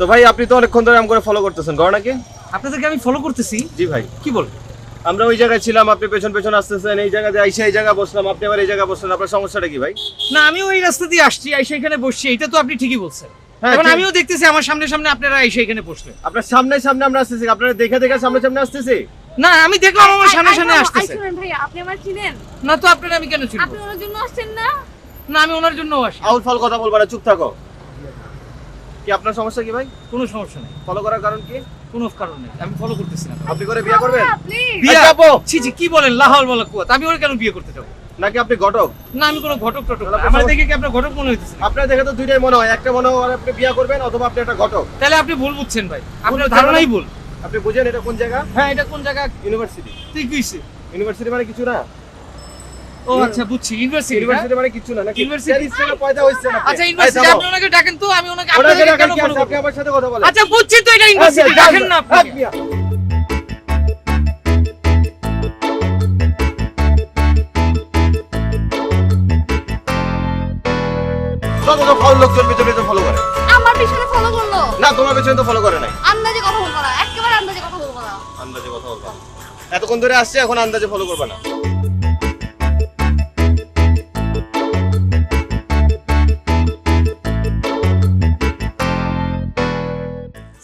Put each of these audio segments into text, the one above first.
তো ভাই আপনি তো অনেকক্ষণ ধরে আম করে ফলো করতেছেন ঘটনা কি আপনাদেরকে আমি ফলো করতেছি? জি ভাই। কি বল? আমরা ওই জায়গায় ছিলাম আপনি পেছন পেছন আসতেছেন এই জায়গাতে আইসা এই জায়গা বসলাম আপনি আবার এই জায়গা বসলেন আপনার সমস্যাটা কি ভাই? না আমি ওই রাস্তা দিয়ে আসছি এসে এখানে বসছি এটা তো আপনি ঠিকই বলছেন। হ্যাঁ, এখন আমিও দেখতেছি আমার সামনে সামনে আপনারা এসে এখানে বসলেন। আপনার সামনে সামনে আমরা আসতেছি আপনারা দেখে দেখে সামনে সামনে আসতেছি? না আমি দেখলাম আমার সামনে সামনে আই- আসতেছে। আই আপনি আমার চিনেন? না তো আপনারা আমি কেন চিনব? আপনি ওনার জন্য আসছেন না? না আমি ওনার জন্য আসি। আউল ফাল কথা বলবা না চুপ থাকো। কি আপনার সমস্যা কি ভাই? কোনো সমস্যা নেই। ফলো করার কারণ কি? কোনো কারণ নেই। আমি ফলো করতেছি না। আপনি করে বিয়ে করবেন? বিয়ে? আচ্ছা, আপু। ছি ছি কি বলেন? লাহাল বলা কুয়াত আমি ওর কেন বিয়ে করতে যাব? নাকি আপনি ঘটক? না আমি কোনো ঘটক টটক আমার দেখে কি আপনার ঘটক মনে হইতেছে আপনার দেখে তো দুইটাই মনে হয়। একটা মনে হয় আপনি বিয়ে করবেন অথবা আপনি একটা ঘটক। তাহলে আপনি ভুল বুঝছেন ভাই। আপনার ধারণাই ভুল। আপনি বুঝেন এটা কোন জায়গা? হ্যাঁ এটা কোন জায়গা? ইউনিভার্সিটি তুই কইছে ইউনিভার্সিটি মানে কিছু না। ও আচ্ছা বুঝছি। ইউনিভার্সিটি ইউনিভার্সিটি মানে কিছু না? প্যারিস পয়দা হইছে না আচ্ছা ইউনিভার্সিটি আপনি ওনাকে ডাকেন তো আমি ওনাকে আপনাকে আপনি আমার সাথে কথা বলেন। আচ্ছা বুঝছি তো এটা ইউনিভার্সিটি ডাকেন না আপনি লোকজন তো ফলো করে। আমার পিছনে ফলো করল। না তোমার পেছনে তো ফলো করে নাই। আন্দাজে কথা বলব না একেবারে আন্দাজে কথা বলব না। আন্দাজে কথা বলবা এতক্ষণ ধরে আসছে এখন আন্দাজে ফলো করবে না।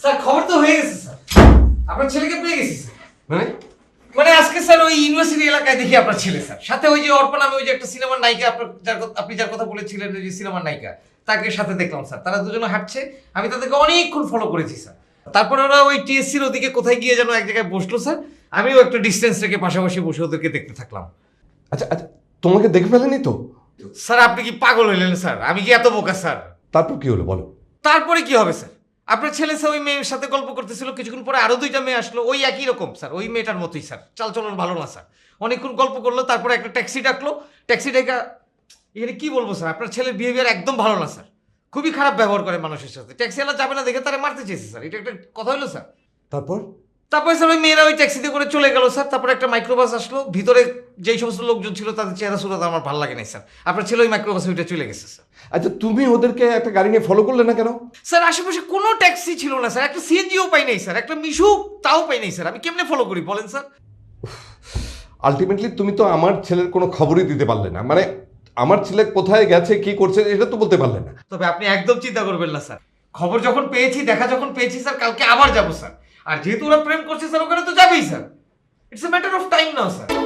স্যার খবর তো হয়ে গেছে স্যার। আপনার ছেলেকে পেয়ে গেছি মানে? মানে আজকে স্যার ওই ইউনিভার্সিটি এলাকায় দেখি আপনার ছেলে স্যার। সাথে ওই যে অর্পণ আমি ওই যে একটা সিনেমার নায়িকা আপনার যার কথা- আপনি যার কথা বলেছিলেন ওই যে সিনেমার নায়িকা তাকে সাথে দেখলাম স্যার। তারা দুজনে হাঁটছে। আমি তাদেরকে অনেকক্ষণ ফলো করেছি স্যার। তারপরে ওরা ওই টিএসসির ওদিকে কোথায় গিয়ে যেন এক জায়গায় বসল স্যার। আমিও একটা ডিস্টেন্স রেখে পাশাপাশি বসে ওদেরকে দেখতে থাকলাম। আচ্ছা আচ্ছা তোমাকে দেখে ফেলেনি তো? স্যার আপনি কি পাগল হইলেন স্যার? আমি কি এত বোকা স্যার? তারপর কি হলো বলো। তারপরে কি হবে স্যার? আপনার ছেলে স্যার, ওই মেয়ের সাথে গল্প করতেছিল, কিছুক্ষণ পরে আরও দুইটা মেয়ে আসলো। ওই একই রকম, স্যার, ওই মেয়েটার মতোই, স্যার। চাল চলন ভালো না, স্যার। অনেকক্ষণ গল্প করল, তারপরে একটা ট্যাক্সি ডাকলো। ট্যাক্সি ডাকা, এখানে কী বলব, স্যার? আপনার ছেলের বিহেভিয়ার একদম ভালো না, স্যার। খুবই খারাপ ব্যবহার করে মানুষের সাথে। ট্যাক্সিওয়ালা যাবে না দেখে তারা মারতে চেয়েছে, স্যার। এটা একটা কথা হলো, স্যার। তারপর? তারপরে স্যার ওই মেয়েরা ওই ট্যাক্সিতে করে চলে গেল স্যার তারপরে একটা মাইক্রোবাস আসলো। ভিতরে যেই সমস্ত লোকজন ছিল তাদের চেহারা সুরত আমার ভালো লাগে নাই স্যার আপনার ছেলে ওই মাইক্রোবাসে ওইটা চলে গেছে স্যার আচ্ছা তুমি ওদেরকে একটা গাড়ি নিয়ে ফলো করলে না কেন? স্যার আশেপাশে কোনো ট্যাক্সি ছিল না স্যার একটা সিএনজিও পাই নাই স্যার একটা মিশু তাও পাই নাই স্যার আমি কেমনে ফলো করি বলেন স্যার আলটিমেটলি তুমি তো আমার ছেলের কোনো খবরই দিতে পারলে না। মানে আমার ছেলে কোথায় গেছে কি করছে এটা তো বলতে পারলে না। তবে আপনি একদম চিন্তা করবেন না স্যার খবর যখন পেয়েছি দেখা যখন পেয়েছি স্যার কালকে আবার যাব স্যার আর যেহেতু ওরা প্রেম করছে স্যার, ওখানে তো যাবেই sir. It's a matter of time now sir